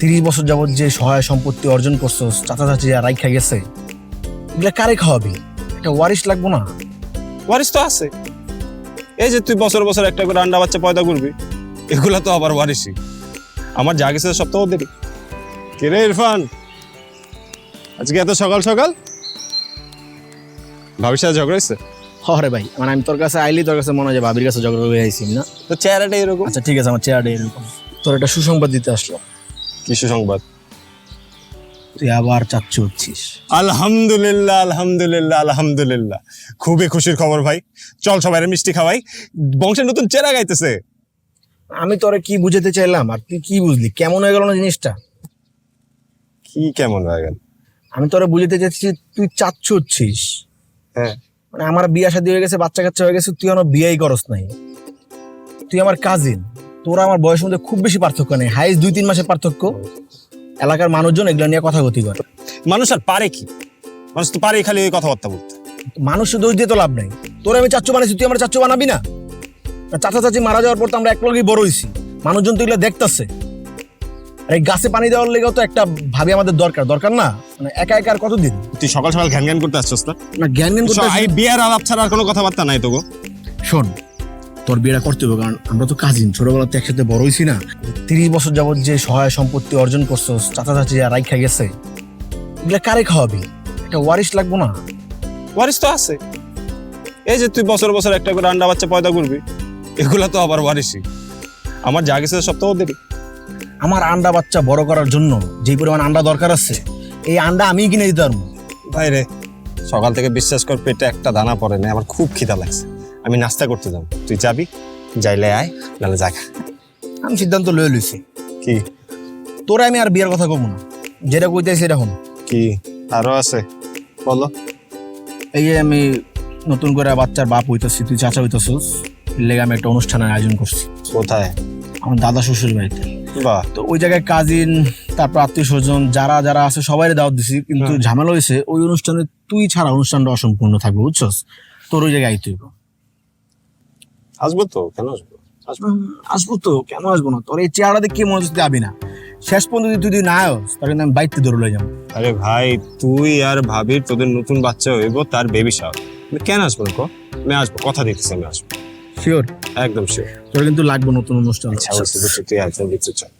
তিরিশ বছর যাবৎ যে সহায় সম্পত্তি অর্জন করছ চাচা চাচি যা রাইখা গেছে এগুলা কারে খাওয়াবি? একটা ওয়ারিশ লাগবো না? ওয়ারিশ তো আছে। এই যে তুই বছর বছর একটা করে আন্ডা বাচ্চা পয়দা করবি এগুলা তো আবার ওয়ারিসই আমার যা গেছে সব তো ওদেরই কে রে ইরফান? আজকে এত সকাল সকাল? ভাবির সাথে ঝগড়া হয়েছে? হরে ভাই মানে আমি তোর কাছে আইলি তোর কাছে মনে হয় ভাবির কাছে ঝগড়া হয়ে আইসি না? তো চেহারাটা এরকম। আচ্ছা ঠিক আছে আমার চেহারাটা এরকম। তোর একটা সুসংবাদ দিতে আসলো। কিছু সংবাদ? তুই আবার চাচ্ছু হচ্ছিস। আলহামদুলিল্লাহ আলহামদুলিল্লাহ আলহামদুলিল্লাহ। খুবই খুশির খবর ভাই। চল সবাই মিষ্টি খাওয়াই। বংশের নতুন চেরা গাইতেছে। আমি তোরে কি বুঝাতে চাইলাম? আর তুই কি বুঝলি? কেমন হয়ে গেল না জিনিসটা? কি কেমন হয়ে গেল? আমি তোরে বুঝাতে চাচ্ছি তুই চাচ্ছু হচ্ছিস। হ্যাঁ। মানে আমার বিয়া শাদী হয়ে গেছে বাচ্চা কাচ্চা হয়ে গেছে তুই আমার বিয়াই করস নাই। তুই আমার কাজিন তোরা আমার বয়সের মধ্যে খুব বেশি পার্থক্য নেই। হাইস্ট দুই তিন মাসের পার্থক্য। এলাকার মানুষজন এগুলো নিয়ে কথা গতি করে। মানুষ আর পারে কি? মানুষ তো পারে খালি ওই কথাবার্তা বলতে। মানুষের দোষ দিয়ে তো লাভ নাই। তোর আমি চাচ্চু বানাইছি তুই আমার চাচ্চু বানাবি না? চাচা চাচি মারা যাওয়ার পর তো আমরা এক লগেই বড় হয়েছি মানুষজন তো এগুলো দেখতেছে। আর এই গাছে পানি দেওয়ার লেগেও তো একটা ভাবি আমাদের দরকার। দরকার না? মানে একা একা আর কতদিন? তুই সকাল সকাল ঘ্যান ঘ্যান করতে আসছিস না? না জ্ঞান জ্ঞান করতে বিয়ার আলাপ ছাড়া আর কোনো কথাবার্তা নাই তো গো। শোন তোর বিয়েটা করতে হবে কারণ আমরা তো কাজিন ছোটবেলাতে একসাথে বড় হইছি না। তিরিশ বছর যাবত যে সহায় সম্পত্তি অর্জন করছ চাচা চাচি যা রাইখা গেছে এগুলা কারে খাওয়াবি? একটা ওয়ারিশ লাগবো না? ওয়ারিস তো আছে। এই যে তুই বছর বছর একটা করে আন্ডা বাচ্চা পয়দা করবি এগুলা তো আবার ওয়ারিসই আমার যা গেছে সব তো ওদেরই আমার আন্ডা বাচ্চা বড় করার জন্য যে পরিমাণ আন্ডা দরকার আছে এই আন্ডা আমি কিনে দিতে পারব। ভাই রে সকাল থেকে বিশ্বাস কর পেটে একটা দানা পড়ে না আমার খুব খিদা লাগছে। আমি নাস্তা করতে যাব। তুই যাবি? যাইলে আয় নাহলে জায়গা আমি সিদ্ধান্ত লয়ে লইছি। কি? তোরা আমি আর বিয়ের কথা কব না। যেটা কইতেছি সেটা হন কি? আরও আছে? বলো। এই যে আমি নতুন করে বাচ্চার বাপ হইতেছি তুই চাচা হইতেছিস লেগে আমি একটা অনুষ্ঠানের আয়োজন করছি। কোথায়? আমার দাদা শ্বশুর বাড়িতে। বাহ। তো ওই জায়গায় কাজিন তারপর আত্মীয় স্বজন যারা যারা আছে সবাই দাওয়াত দিছি। কিন্তু। ঝামেলা হয়েছে ওই অনুষ্ঠানে তুই ছাড়া অনুষ্ঠানটা অসম্পূর্ণ থাকবে বুঝছস? তোর ওই জায়গায় আইতে হইব। আসব তো? কেন আসব? আসব। তো কেন আসব না? তোর এই চেহারা দেখে মনে হচ্ছে যাবি না? শেষ পর্যন্ত যদি তুই যদি না আস তাহলে কিন্তু আমি বাইতে ধরে লয়ে যাব। আরে ভাই তুই আর ভাবির তোদের নতুন বাচ্চা হইব তার বেবি শাওয়ার কেন আসব না ক? আমি আসব কথা দিতেছি আমি আসব। শিওর একদম শিওর তোর কিন্তু লাগবে নতুন অনুষ্ঠান। আচ্ছা তুই একদম কিছু চল